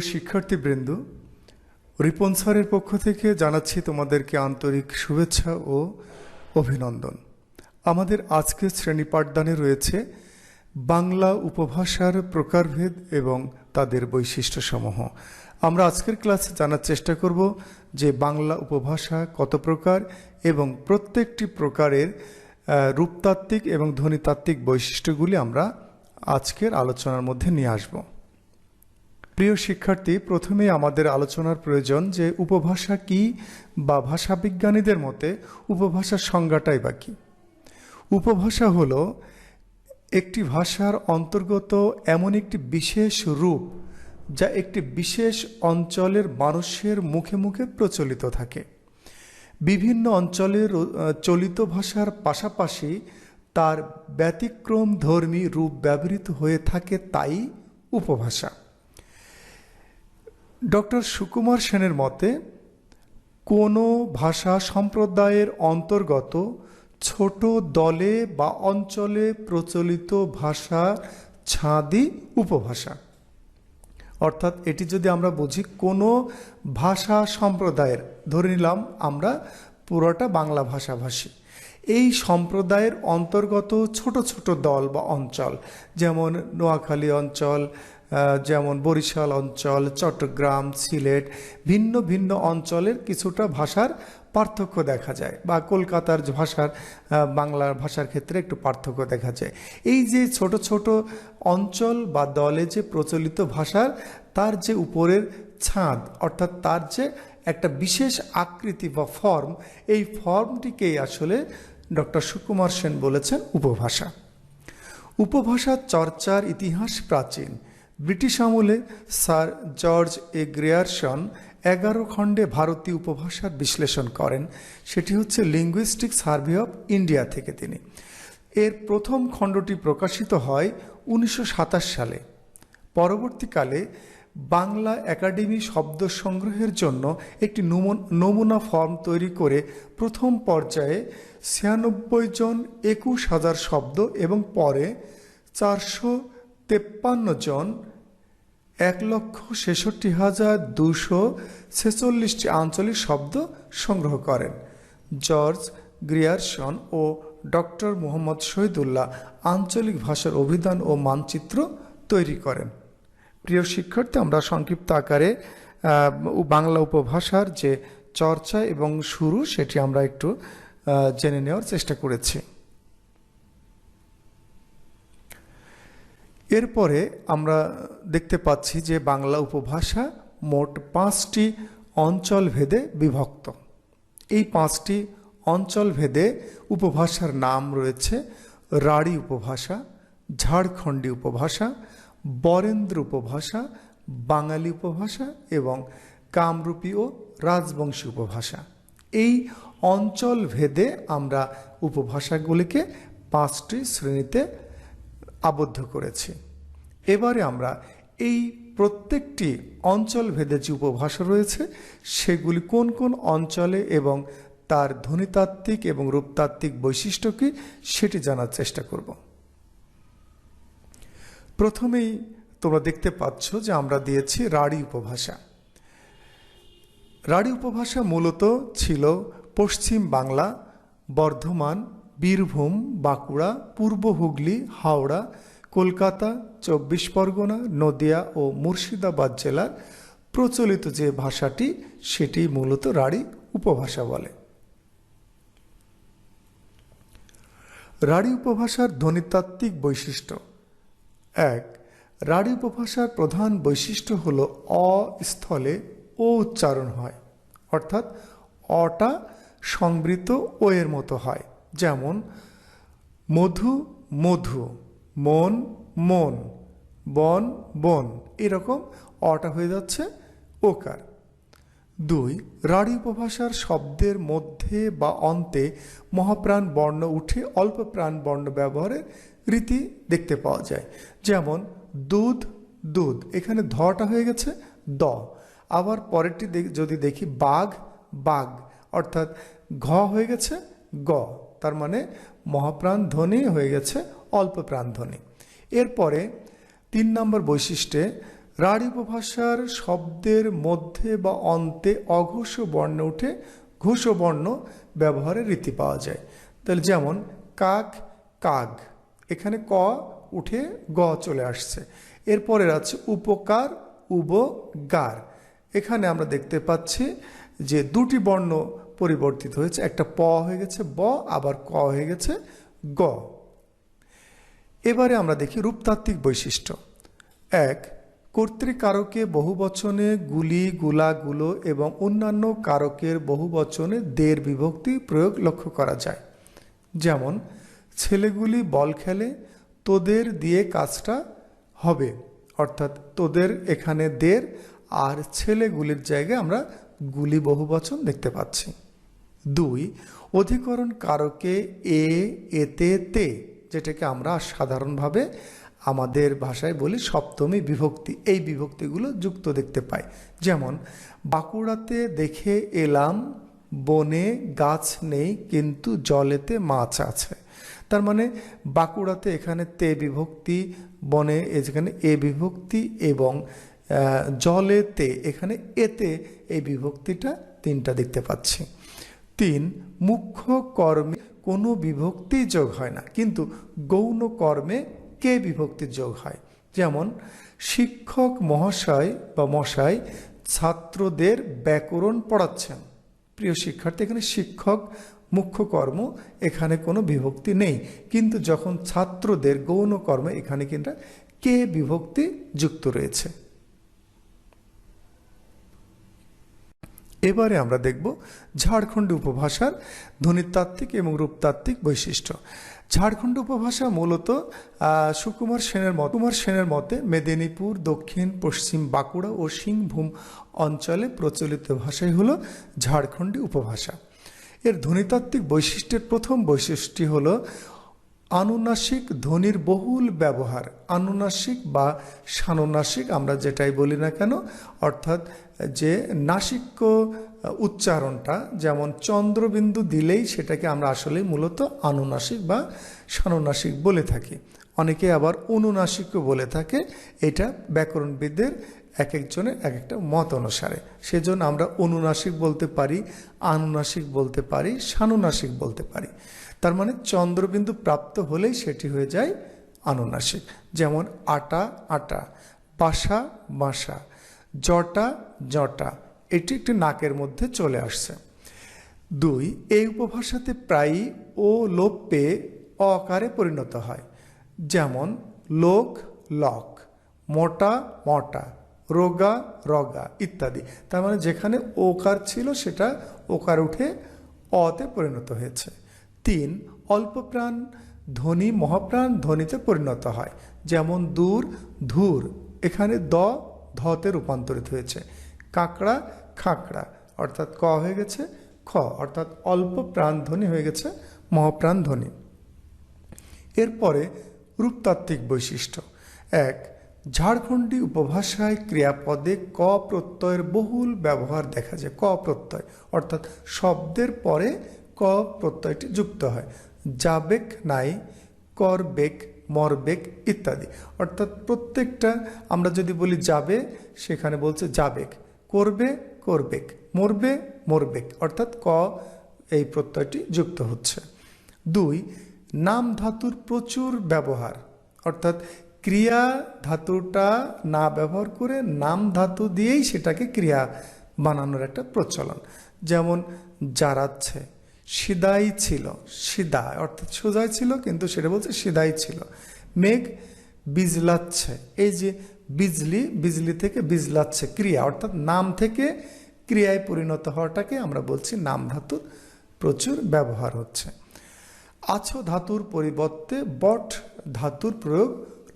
শিক্ষার্থীবৃন্দ, রিপন স্যারের পক্ষ থেকে জানাচ্ছি তোমাদেরকে আন্তরিক শুভেচ্ছা ও অভিনন্দন। আমাদের আজকের শ্রেণি পাঠদানে রয়েছে বাংলা উপভাষার প্রকারভেদ এবং তাদের বৈশিষ্ট্যসমূহ। আমরা আজকের ক্লাসে জানার চেষ্টা করব যে বাংলা উপভাষা কত প্রকার এবং প্রত্যেকটি প্রকারের রূপতাত্ত্বিক এবং ধ্বনিতাত্ত্বিক বৈশিষ্ট্যগুলি আমরা আজকের আলোচনার মধ্যে নিয়ে আসব। প্রিয় শিক্ষার্থী প্রথমেই আমাদের আলোচনার প্রয়োজন যে উপভাষা কি বা ভাষাবিজ্ঞানীদের মতে উপভাষার সংজ্ঞাটাই বা কি। উপভাষা হলো একটি ভাষার অন্তর্গত এমন একটি বিশেষ রূপ যা একটি বিশেষ অঞ্চলের মানুষের মুখে মুখে প্রচলিত থাকে। বিভিন্ন অঞ্চলের চলিত ভাষার পাশাপাশি তার ব্যতিক্রম ধর্মী রূপ ব্যবহৃত হয়ে থাকে তাই উপভাষা। ডক্টর সুকুমার সেনের মতে, কোনো ভাষা সম্প্রদায়ের অন্তর্গত ছোট দলে বা অঞ্চলে প্রচলিত ভাষা ছাঁদি উপভাষা। অর্থাৎ এটি যদি আমরা বুঝি, কোনো ভাষা সম্প্রদায়ের, ধরে নিলাম আমরা পুরোটা বাংলা ভাষাভাষী, এই সম্প্রদায়ের অন্তর্গত ছোট ছোট দল বা অঞ্চল, যেমন নোয়াখালী অঞ্চল যেমন বরিশাল অঞ্চল, চট্টগ্রাম, সিলেট, ভিন্ন ভিন্ন অঞ্চলের কিছুটা ভাষার পার্থক্য দেখা যায় বা কলকাতার ভাষার বাংলার ভাষার ক্ষেত্রে একটু পার্থক্য দেখা যায়। এই যে ছোট ছোট অঞ্চল বা দলে যে প্রচলিত ভাষার, তার যে উপরের ছাদ, অর্থাৎ তার যে একটা বিশেষ আকৃতি বা ফর্ম, এই ফর্মটিকেই আসলে ডক্টর সুকুমার সেন বলেছেন উপভাষা। উপভাষা চর্চার ইতিহাস প্রাচীন। ব্রিটিশ আমলে স্যার জর্জ এ গ্রেয়ারসন এগারো খণ্ডে ভারতীয় উপভাষার বিশ্লেষণ করেন। সেটি হচ্ছে লিঙ্গুইস্টিক সার্ভে অফ ইন্ডিয়া থেকে তিনি। এর প্রথম খণ্ডটি প্রকাশিত হয় উনিশশো সাতাশ সালে। পরবর্তীকালে বাংলা একাডেমি শব্দ সংগ্রহের জন্য একটি নমুন- নমুনা ফর্ম তৈরি করে প্রথম পর্যায়ে ছিয়ানব্বই জন একুশ হাজার শব্দ এবং পরে চারশো তেপ্পান্ন জন, এক লক্ষ ছেষট্টি হাজার দুশো ছেচল্লিশটি আঞ্চলিক শব্দ সংগ্রহ করেন। জর্জ গ্রিয়ারসন ও ডক্টর মোহাম্মদ শহীদুল্লাহ আঞ্চলিক ভাষার অভিধান ও মানচিত্র তৈরি করেন। প্রিয় শিক্ষার্থী, আমরা সংক্ষিপ্ত আকারে বাংলা উপভাষার যে চর্চা এবং শুরু সেটি আমরা একটু জেনে নেওয়ার চেষ্টা করেছি। এরপরে আমরা দেখতে পাচ্ছি যে বাংলা উপভাষা মোট পাঁচটি অঞ্চল ভেদে বিভক্ত। এই পাঁচটি অঞ্চল ভেদে উপভাষার নাম রয়েছে রাঢ়ী উপভাষা, ঝাড়খণ্ডী উপভাষা, বরেন্দ্র উপভাষা, বাঙালি উপভাষা এবং কামরূপী ও রাজবংশী উপভাষা। এই অঞ্চল ভেদে আমরা উপভাষাগুলিকে পাঁচটি শ্রেণীতে আবদ্ধ করেছি। এবারে আমরা এই প্রত্যেকটি অঞ্চল ভেদে যে উপভাষা রয়েছে, সেগুলি কোন কোন অঞ্চলে এবং তার ধ্বনিতাত্ত্বিক এবং রূপতাত্ত্বিক বৈশিষ্ট্য কি, সেটি জানার চেষ্টা করব। প্রথমেই তোমরা দেখতে পাচ্ছ যে আমরা দিয়েছি রাঢ়ী উপভাষা। রাঢ়ী উপভাষা মূলত ছিল পশ্চিম বাংলা, বর্ধমান বীরভূম, বাঁকুড়া, পূর্ব হুগলি, হাওড়া, কলকাতা, চব্বিশ পরগনা, নদিয়া ও মুর্শিদাবাদ জেলার প্রচলিত যে ভাষাটি, সেটি মূলত রাঢ়ী উপভাষা বলে। রাঢ়ী উপভাষার ধ্বনিতাত্ত্বিক বৈশিষ্ট্য। এক, রাঢ়ী উপভাষার প্রধান বৈশিষ্ট্য হল অ স্থলে ও উচ্চারণ হয়, অর্থাৎ অটা সংবৃত ও এর মতো হয়। যেমন, মধু মধু, মন মন, বন বন, এরকম অটা হয়ে যাচ্ছে ওকার। দুই রাঢ়ী উপভাষার শব্দের মধ্যে বা অন্তে মহাপ্রাণ বর্ণ উঠে অল্প প্রাণ বর্ণ ব্যবহারের রীতি দেখতে পাওয়া যায়। যেমন, দুধ দুধ, এখানে ধটা হয়ে গেছে দ। আবার পরেরটি যদি দেখি বাঘ বাঘ, অর্থাৎ ঘ হয়ে গেছে গ। তার মানে মহাপ্রাণ ধ্বনি হয়ে গেছে, অল্প প্রাণ ধ্বনি এরপরে তিন নম্বর বৈশিষ্ট্যে, রাঢ়ী উপভাষার শব্দের মধ্যে বা অন্তে অঘোষ বর্ণ উঠে ঘোষ বর্ণ ব্যবহারের রীতি পাওয়া যায়। তাহলে যেমন, কাক, কাগ, এখানে ক উঠে গ চলে আসছে। এরপরের আছে উপকার উপগার এখানে আমরা দেখতে পাচ্ছি যে দুটি বর্ণ পরিবর্তিত হয়েছে। একটা প হয়ে গেছে, ব, আবার ক হয়ে গেছে, গ। এবারে আমরা দেখি রূপতাত্ত্বিক বৈশিষ্ট্য। এক, কর্তৃকারকে বহুবচনে গুলি গুলা গুলো এবং অন্যান্য কারকের বহুবচনে দের বিভক্তি প্রয়োগ লক্ষ্য করা যায়। যেমন, ছেলেগুলি বল খেলে, তোদের দিয়ে কাজটা হবে। অর্থাৎ তোদের এখানে দের আর ছেলেগুলির জায়গায় আমরা গুলি বহুবচন দেখতে পাচ্ছি। দুই অধিকরণ কারকে এ, এতে, তে, যেটাকে আমরা সাধারণভাবে আমাদের ভাষায় বলি সপ্তমী বিভক্তি। এই বিভক্তিগুলো যুক্ত দেখতে পাই। যেমন, বাঁকুড়াতে দেখে এলাম, বনে গাছ নেই, কিন্তু জলেতে মাছ আছে। তার মানে বাঁকুড়াতে এখানে তে বিভক্তি, বনে যেখানে এ বিভক্তি এবং জলেতে এখানে এতে এই বিভক্তিটা তিনটা দেখতে পাচ্ছি। তিন, মুখ্য কর্মে কোনো বিভক্তি যোগ হয় না। কিন্তু গৌণ কর্মে কে বিভক্তি যোগ হয়? যেমন, শিক্ষক মহাশয় বা মশাই ছাত্রদের ব্যাকরণ পড়াচ্ছেন। প্রিয় শিক্ষার্থী, এখানে শিক্ষক, মুখ্য কর্ম, এখানে কোনো বিভক্তি নেই। কিন্তু যখন ছাত্রদের গৌণ কর্মে, এখানে কিন্তু কে বিভক্তি যুক্ত রয়েছে? এবারে আমরা দেখব ঝাড়খণ্ডী উপভাষার ধ্বনিতাত্ত্বিক এবং রূপতাত্ত্বিক বৈশিষ্ট্য। ঝাড়খণ্ড উপভাষা মূলত সুকুমার সেনের মত কুমার সেনের মতে মেদিনীপুর, দক্ষিণ, পশ্চিম বাঁকুড়া ও সিংভূম অঞ্চলে প্রচলিত ভাষাই হলো ঝাড়খণ্ডী উপভাষা। এর ধ্বনিতাত্ত্বিক বৈশিষ্ট্যের প্রথম বৈশিষ্ট্যটি হলো আনুনাসিক ধ্বনির বহুল ব্যবহার। আনুনাসিক বা সানুনাসিক আমরা যেটাই বলি না কেন, অর্থাৎ যে নাসিক্য উচ্চারণটা যেমন চন্দ্রবিন্দু দিলেই সেটাকে আমরা আসলে মূলত আনুনাসিক বা সানুনাসিক বলে থাকি। অনেকে আবার অনুনাসিকও বলে থাকে। এটা ব্যাকরণবিদদের এক একজনের এক একটা মত অনুসারে। সেজন্য আমরা অনুনাসিক বলতে পারি, আনুনাসিক বলতে পারি, সানুনাসিক বলতে পারি। তার মানে চন্দ্রবিন্দু প্রাপ্ত হলেই সেটি হয়ে যায় আনুনাসিক। যেমন আটা আটা, বাসা বাসা। জটা জটা। এটি একটি নাকের মধ্যে চলে আসছে। দুই, এই উপভাষাতে প্রায়ই ও লোপ পেয়ে অকারে পরিণত হয়। যেমন, লোক, লক, মোটা, মটা, রোগা, রগা ইত্যাদি। তার মানে যেখানে ওকার ছিল সেটা ওকার উঠে অতে পরিণত হয়েছে। তিন অল্পপ্রাণ ধ্বনি মহাপ্রাণ ধ্বনিতে পরিণত হয়। যেমন, দূর, ধূর। এখানে দ ধতে রূপান্তরিত হয়েছে। কাঁকড়া, খাঁকড়া, অর্থাৎ ক হয়ে গেছে খ, অর্থাৎ অল্প প্রাণ ধ্বনি হয়ে গেছে মহাপ্রাণ ধ্বনি। এরপরে রূপতাত্ত্বিক বৈশিষ্ট্য। এক, ঝাড়খণ্ডী উপভাষায় ক্রিয়াপদে ক প্রত্যয়ের বহুল ব্যবহার দেখা যায়। ক প্রত্যয়, অর্থাৎ শব্দের পরে ক প্রত্যয়টি যুক্ত হয়। যাবেক নাই, করবেক মরবেক ইত্যাদি। অর্থাৎ প্রত্যেকটা আমরা যদি বলি যাবে, সেখানে বলছে যাবেক। করবে, করবেক। মরবে, মরবেক। অর্থাৎ ক এই প্রত্যয়টি যুক্ত হচ্ছে। দুই, নাম ধাতুর প্রচুর ব্যবহার। অর্থাৎ ক্রিয়া ধাতুটা না ব্যবহার করে নাম ধাতু দিয়েই সেটাকে ক্রিয়া বানানোর একটা প্রচলন। যেমন জারাচ্ছে সিদাই ছিল সিদা অর্থাৎ সোজাই ছিল, কিন্তু সেটা বলছে সিদাই ছিল। মেঘ বিজলাচ্ছে, এই যে বিজলি বিজলি থেকে বিজলাচ্ছে ক্রিয়া, অর্থাৎ নাম থেকে ক্রিয়ায় পরিণত হওয়াটাকে আমরা বলছি নাম ধাতুর প্রচুর ব্যবহার হচ্ছে। আছো ধাতুর পরিবর্তে বট ধাতুর প্রয়োগ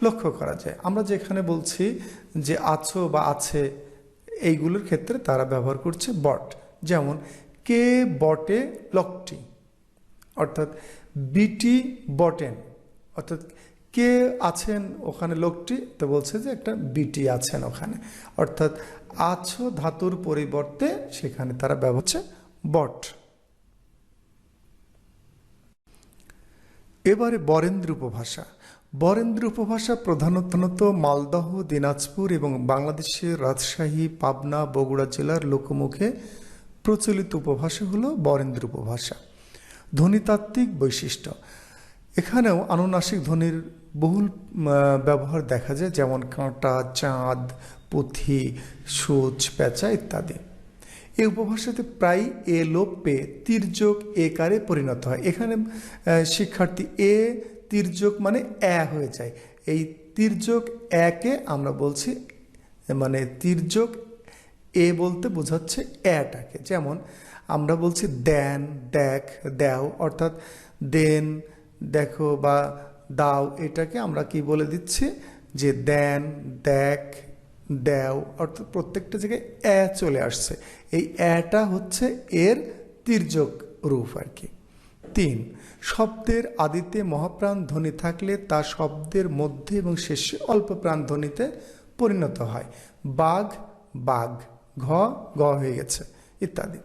লক্ষ্য করা যায়। আমরা যেখানে বলছি যে আছো বা আছে, এইগুলোর ক্ষেত্রে তারা ব্যবহার করছে বট। যেমন কে বটে লকটি? অর্থাৎ বিটি বটেন। অর্থাৎ কে আছেন ওখানে লোকটি? তো বলছে যে একটা বিটি আছেন ওখানে। অর্থাৎ আছো ধাতুর পরিবর্তে সেখানে তারা ব্যবহার বট। এবারে বরেন্দ্র উপভাষা। বরেন্দ্র উপভাষা প্রধানত মালদহ, দিনাজপুর এবং বাংলাদেশের রাজশাহী, পাবনা, বগুড়া জেলার লোকমুখে প্রচলিত উপভাষা হলো বরেন্দ্র উপভাষা। ধ্বনিতাত্ত্বিক বৈশিষ্ট্য। এখানেও আনুনাসিক ধ্বনির বহুল ব্যবহার দেখা যায়, যেমন কাঁটা, চাঁদ, পুঁথি, সূচ প্যাঁচা ইত্যাদি। এই উপভাষাতে প্রায় এ লোপ তির্যক একারে পরিণত হয়। এখানে শিক্ষার্থী এ তির্যক মানে এ হয়ে যায়। এই তির্যক একে আমরা বলছি মানে তির্যক এ বলতে বোঝাচ্ছে এটাকে। যেমন আমরা বলছি দেন, দেখ, দেও, অর্থাৎ দেন, দেখো বা দাও, এটাকে আমরা কি বলে দিচ্ছি? যে দেন, দেখ, দেও, অর্থাৎ প্রত্যেকটা জায়গায় এ চলে আসছে। এই এটা হচ্ছে এর তির্যক রূপ আর কি। তিন, শব্দের আদিতে মহাপ্রাণ ধ্বনি থাকলে তা শব্দের মধ্যে এবং শেষে অল্প প্রাণ ধ্বনিতে পরিণত হয়। বাঘ বাঘ। ঘ, গ হয়ে গেছে, ইত্যাদি।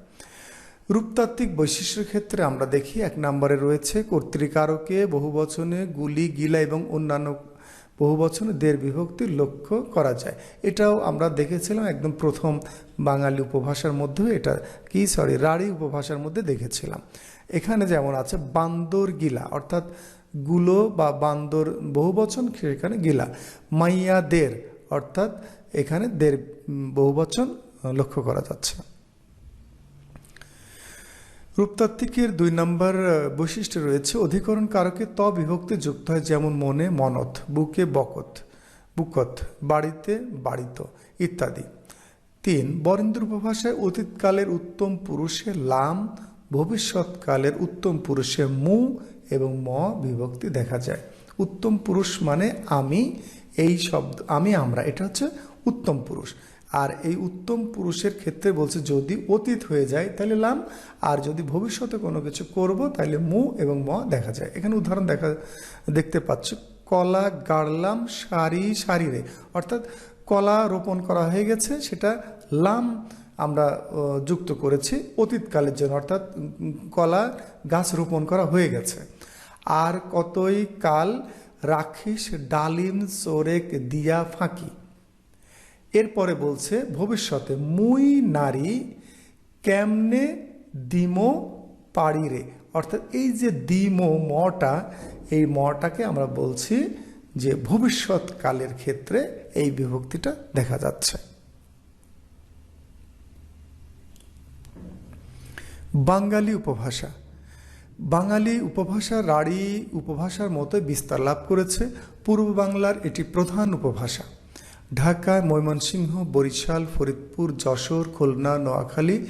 রূপতাত্ত্বিক বৈশিষ্ট্যের ক্ষেত্রে আমরা দেখি, এক নম্বরে রয়েছে, কর্তৃকারকে বহুবচনে গুলি, গিলা এবং অন্যান্য বহুবচনে দের বিভক্তি লক্ষ্য করা যায়। এটাও আমরা দেখেছিলাম একদম প্রথম বাঙালি উপভাষার মধ্যে, এটা কি সরি রাঢ়ী উপভাষার মধ্যে দেখেছিলাম। এখানে যেমন আছে, বান্দর গিলা, অর্থাৎ গুলো বা বান্দর বহুবচন সেখানে গিলা। মাইয়া দের অর্থাৎ এখানে দের বহুবচন লক্ষ্য করা যাচ্ছে। রূপতাত্ত্বিকের দুই নম্বর বৈশিষ্ট্য রয়েছে, অধিকরণ কারকে ত বিভক্তি যুক্ত হয়, যেমন মনে, মনত, বুকে বকত, বুকত, বাড়িতে বাড়িত ইত্যাদি। তিন, বরেন্দ্র উপভাষায় অতীতকালের উত্তম পুরুষে লাম, ভবিষ্যৎকালের উত্তম পুরুষে মু এবং ম বিভক্তি দেখা যায়। উত্তম পুরুষ মানে আমি, এই শব্দ, আমি আমরা, এটা হচ্ছে উত্তম পুরুষ। আর এই উত্তম পুরুষের ক্ষেত্রে বলছে, যদি অতীত হয়ে যায়, তাহলে লাম, আর যদি ভবিষ্যতে কোনো কিছু করব, তাহলে মু এবং ম দেখা যায়। এখানে উদাহরণ দেখা, দেখতে পাচ্ছ। কলা, গাড়লাম সারি সারিরে অর্থাৎ কলা রোপণ করা হয়ে গেছে, সেটা লাম আমরা যুক্ত করেছি অতীতকালের জন্য। অর্থাৎ কলা গাছ রোপণ করা হয়ে গেছে। আর কতই কাল রাখিস ডালিম চোরেক দিয়া, ফাঁকি। এরপরে বলছে, ভবিষ্যতে মুই নারী কেমনে দিমো পাড়িরে অর্থাৎ এই যে দিমো মটা, এই মটাকে আমরা বলছি যে ভবিষ্যৎকালের ক্ষেত্রে এই বিভক্তিটা দেখা যাচ্ছে। বাঙালি উপভাষা। বাঙালি উপভাষা রাঢ়ী উপভাষার মতো বিস্তার লাভ করেছে। পূর্ব বাংলার এটি প্রধান উপভাষা। ঢাকা ময়মনসিংহ, বরিশাল, ফরিদপুর, যশোর, খুলনা, নোয়াখালী,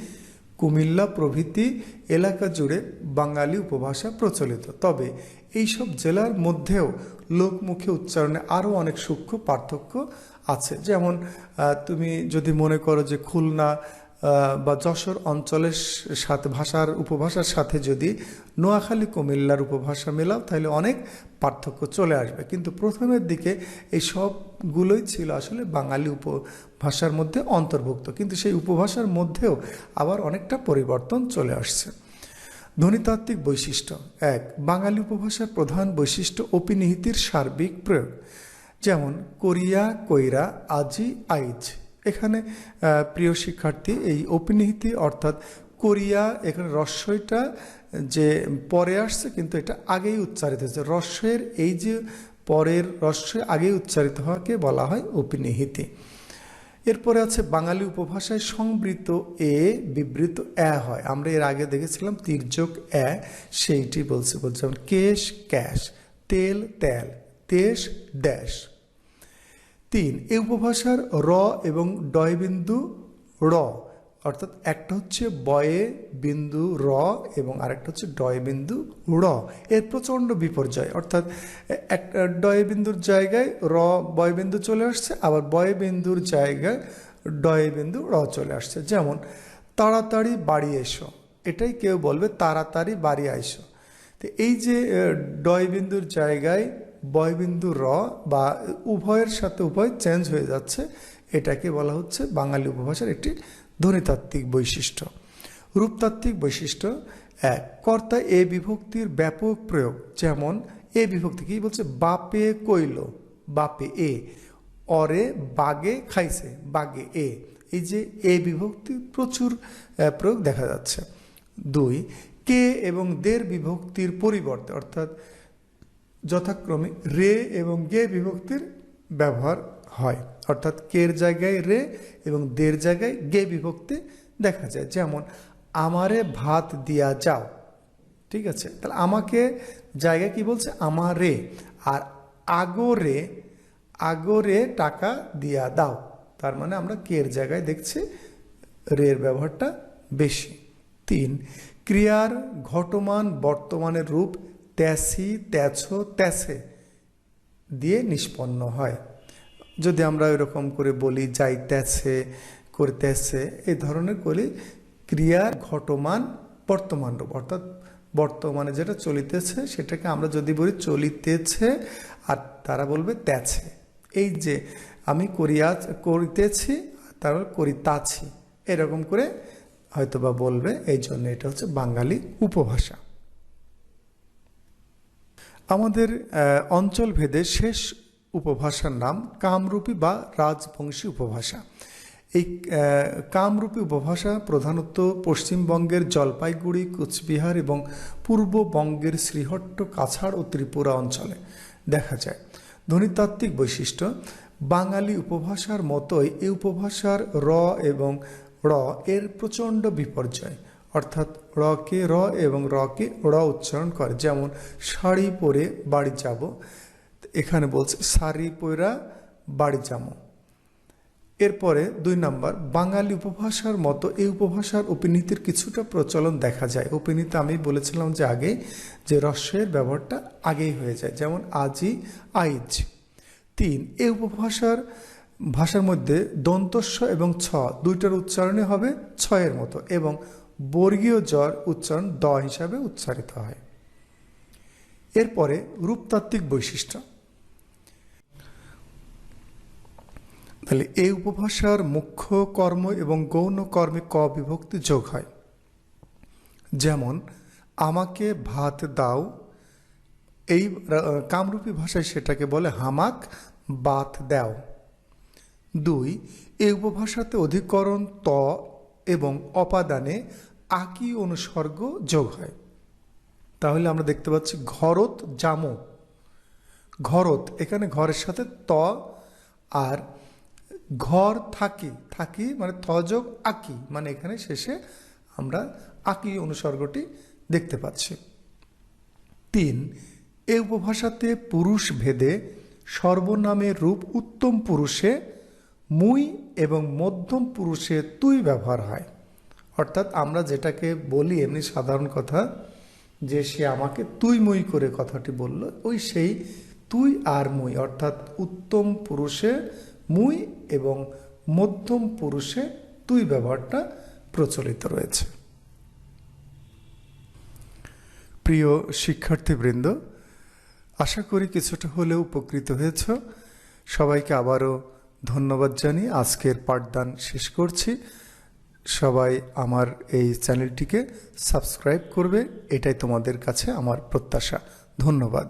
কুমিল্লা প্রভৃতি এলাকা জুড়ে বাঙালি উপভাষা প্রচলিত। তবে এইসব জেলার মধ্যেও লোকমুখে উচ্চারণে আরও অনেক সূক্ষ্ম পার্থক্য আছে। যেমন তুমি যদি মনে করো যে খুলনা বা যশোর অঞ্চলের সাথে, ভাষার উপভাষার সাথে যদি নোয়াখালী, কুমিল্লার উপভাষা মেলাও, তাহলে অনেক পার্থক্য চলে আসবে। কিন্তু প্রথমের দিকে এই সবগুলোই ছিল আসলে বাঙালি উপভাষার মধ্যে অন্তর্ভুক্ত। কিন্তু সেই উপভাষার মধ্যেও আবার অনেকটা পরিবর্তন চলে আসছে। ধ্বনিতাত্ত্বিক বৈশিষ্ট্য এক, বাঙালি উপভাষার প্রধান বৈশিষ্ট্য অপিনিহিতির সার্বিক প্রয়োগ। যেমন, কোরিয়া কৈরা আজি আইজ। এখানে প্রিয় শিক্ষার্থী, এই অপিনিহিতি অর্থাৎ কোরিয়া, এখানে রস্যইটা যে পরে আসছে কিন্তু এটা আগেই উচ্চারিত হয়েছে। রস্যের এই যে পরের রস্যই আগেই উচ্চারিত হওয়াকে বলা হয় অপিনিহিতি এরপরে আছে বাঙালি উপভাষায় সংবৃত এ, বিবৃত এ হয়। আমরা এর আগে দেখেছিলাম তির্যক এ, সেইটি বলছে বলছে যেমন কেশ, ক্যাশ, তেল তেল দেশ ড্যাশ। তিন এই উপভাষার র এবং ডয় বিন্দু র, অর্থাৎ একটা হচ্ছে বয়ে বিন্দু র এবং আরেকটা হচ্ছে ডয় বিন্দু র। এর প্রচণ্ড বিপর্যয়, অর্থাৎ এক, ডয় বিন্দুর জায়গায় র, বয় বিন্দু চলে আসছে, আবার বয় বিন্দুর জায়গায় ডয় বিন্দু র চলে আসছে। যেমন, তাড়াতাড়ি বাড়ি এসো, এটাই কেউ বলবে তাড়াতাড়ি বাড়ি আইসো। তো এই যে ডয় বিন্দুর জায়গায় বয়বিন্দু র বা উভয়ের সাথে উভয় চেঞ্জ হয়ে যাচ্ছে। এটাকে বলা হচ্ছে বাঙালি উপভাষার একটি ধ্বনিতাত্ত্বিক বৈশিষ্ট্য। রূপতাত্ত্বিক বৈশিষ্ট্য এক, কর্তা এ বিভক্তির ব্যাপক প্রয়োগ, যেমন এ বিভক্তি কি বলছে? বাপে কইল, বাপে এ, অরে বাগে খাইছে, বাগে এ। এই যে এ বিভক্তি প্রচুর প্রয়োগ দেখা যাচ্ছে। দুই, কে এবং দের বিভক্তির পরিবর্তে, অর্থাৎ যথাক্রমে রে এবং গে বিভক্তির ব্যবহার হয়। অর্থাৎ কের জায়গায় রে এবং দের জায়গায় গে বিভক্তি দেখা যায়। যেমন, আমারে ভাত দিয়া যাও। ঠিক আছে? তাহলে আমাকে জায়গায় কি বলছে? আমারে। আর আগরে আগরে টাকা দিয়া দাও। তার মানে আমরা কের জায়গায় দেখছি রের ব্যবহারটা বেশি। তিন, ক্রিয়ার ঘটমান বর্তমানের রূপ ত্যাসি, ত্যাছ, ত্যাসে দিয়ে নিষ্পন্ন হয়। যদি আমরা এরকম করে বলি যাইতেছে করতেছে এই ধরনের করি, ক্রিয়ার ঘটমান বর্তমান রূপ অর্থাৎ বর্তমানে যেটা চলিতেছে, সেটাকে আমরা যদি বলি চলিতেছে, আর তারা বলবে তেছে এই যে আমি করিয়া, করিতেছি তারা করিতাছি, এরকম করে হয়তোবা বলবে। এই জন্য এটা হচ্ছে বাঙালি উপভাষা। আমাদের আহ, অঞ্চলভেদে শেষ উপভাষার নাম কামরূপী বা রাজবংশী উপভাষা। এই কামরূপী উপভাষা প্রধানত পশ্চিমবঙ্গের জলপাইগুড়ি কোচবিহার এবং পূর্ববঙ্গের শ্রীহট্ট কাছাড় ও ত্রিপুরা অঞ্চলে দেখা যায়। ধ্বনিতাত্ত্বিক বৈশিষ্ট্য বাঙালি উপভাষার মতোই এই উপভাষার র এবং র এর প্রচণ্ড বিপর্যয়। অর্থাৎ রকে র এবং রকে র উচ্চারণ করে। যেমন, শাড়ি পরে বাড়ি যাব। এখানে বলছে, শাড়ি পরা বাড়ি যাব। এরপরে দুই নাম্বার, বাঙালি উপভাষার মতো এই উপভাষার উপনীতির কিছুটা প্রচলন দেখা যায়। উপনীতি আমি বলেছিলাম যে আগে, যে রস্যের ব্যবহারটা আগেই হয়ে যায়। যেমন, আজি আইজ। তিন, এই উপভাষার ভাষার মধ্যে দন্তস্ব এবং ছ, দুইটার উচ্চারণে হবে ছয়ের মতো এবং বর্গীয় জ্বর উচ্চারণ দ হিসাবে উচ্চারিত হয়। এরপরে রূপতাত্ত্বিক বৈশিষ্ট্য। তাহলে এই উপভাষার মুখ্য কর্ম এবং গৌণ কর্মে ক বিভক্তি যোগ হয়। যেমন, আমাকে ভাত দাও, এই কামরূপী ভাষায় সেটাকে বলে হামাক বাত দাও। দুই এই উপভাষাতে অধিকরণ ত এবং অপাদানে আকি অনুসর্গ যোগ হয়। তাহলে আমরা দেখতে পাচ্ছি ঘরত জামো। ঘরত, এখানে ঘরের সাথে ত আর ঘর থাকি থাকি মানে থযোগ আকি মানে এখানে শেষে আমরা আকি অনুসর্গটি দেখতে পাচ্ছি। তিন, এ উপভাষাতে পুরুষ ভেদে সর্বনামের রূপ উত্তম পুরুষে মুই এবং মধ্যম পুরুষে তুই ব্যবহার হয়। অর্থাৎ আমরা যেটাকে বলি এমনি সাধারণ কথা, যে সে আমাকে তুই মুই করে কথাটি বলল, ওই সেই তুই আর মুই, অর্থাৎ উত্তম পুরুষে মুই এবং মধ্যম পুরুষে তুই ব্যবহারটা প্রচলিত রয়েছে। প্রিয় শিক্ষার্থীবৃন্দ, আশা করি কিছুটা হলেও উপকৃত হয়েছ। সবাইকে আবারও ধন্যবাদ জানিয়ে আজকের পাঠদান শেষ করছি। সবাই আমার এই চ্যানেলটিকে সাবস্ক্রাইব করবে এটাই তোমাদের কাছে আমার প্রত্যাশা। ধন্যবাদ।